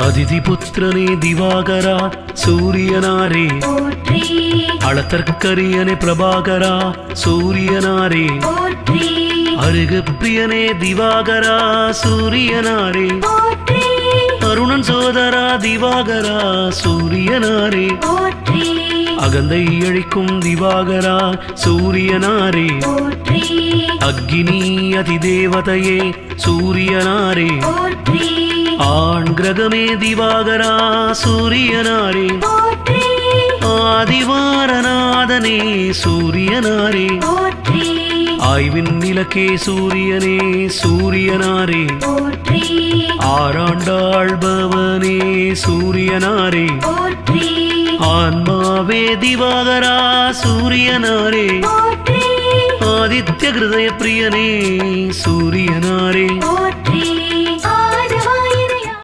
அதிதி புத்திரனே திவாகரா சூரியனாரே. அளத்தற்கரியனே பிரபாகரா சூரியனாரே. அருகு பிரியனே திவாகரா சூரியனாரே. அருணன் சோதரா திவாகரா சூரியனாரே. அகந்தை அழிக்கும் திவாகரா சூரியனாரே. அக்னி அதிதேவதையே சூரியனாரே. ஆண் கிரகமே திவாகரா சூரியனாரே. ஆதிவாரநாதனே சூரியனாரே. ஆய்வின் நிலக்கே சூரியனே சூரியனாரே. போற்றி ஆறாண்டாள்பவனே சூரியனாரே. ஆன்மாவே திவாகரா சூரியனாரே. ஆதித்ய ஹிருதய பிரியனே சூரியனாரே. போற்றி